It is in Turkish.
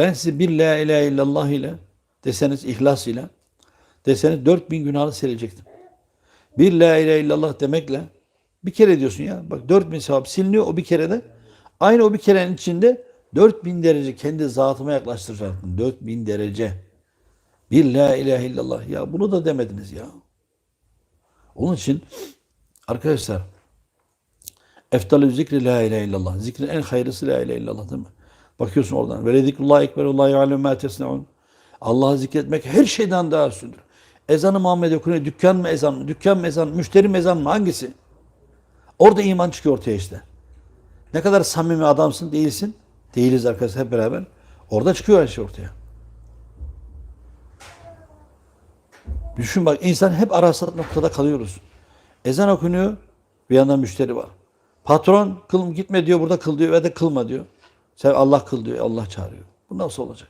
Ben sizi bir la ilahe illallah ile deseniz ihlas ile deseniz 4000 günahı silecektim. Bir la ilahe illallah demekle bir kere diyorsun ya. Bak 4000 sevap siliniyor o bir kerede. Aynı o bir kerenin içinde 4000 derece kendi zatıma yaklaştıracaksın. 4000 derece. Bir la ilahe illallah. Ya bunu da demediniz ya. Onun için arkadaşlar eftalü zikri la ilahe illallah. Zikrin en hayırlısı la ilahe illallah değil mi? Bakıyorsun oradan. Ve zikrullah ekber Allahu alem ma tesnaun. Allah'ı zikretmek her şeyden daha üstündür. Ezanı Muhammed okunuyor. Dükkan mı ezan mı? Dükkan mı ezan mı? Müşteri mi ezan mı? Hangisi? Orada iman çıkıyor ortaya işte. Ne kadar samimi adamsın değilsin. Değiliz arkadaşlar hep beraber. Orada çıkıyor her şey ortaya. Düşün bak insan hep arasat noktada kalıyoruz. Ezan okunuyor bir yandan müşteri var. Patron kıl gitme diyor burada kıl diyor ve de kılma diyor. Sen Allah kıl diyor Allah çağırıyor. Bu nasıl olacak?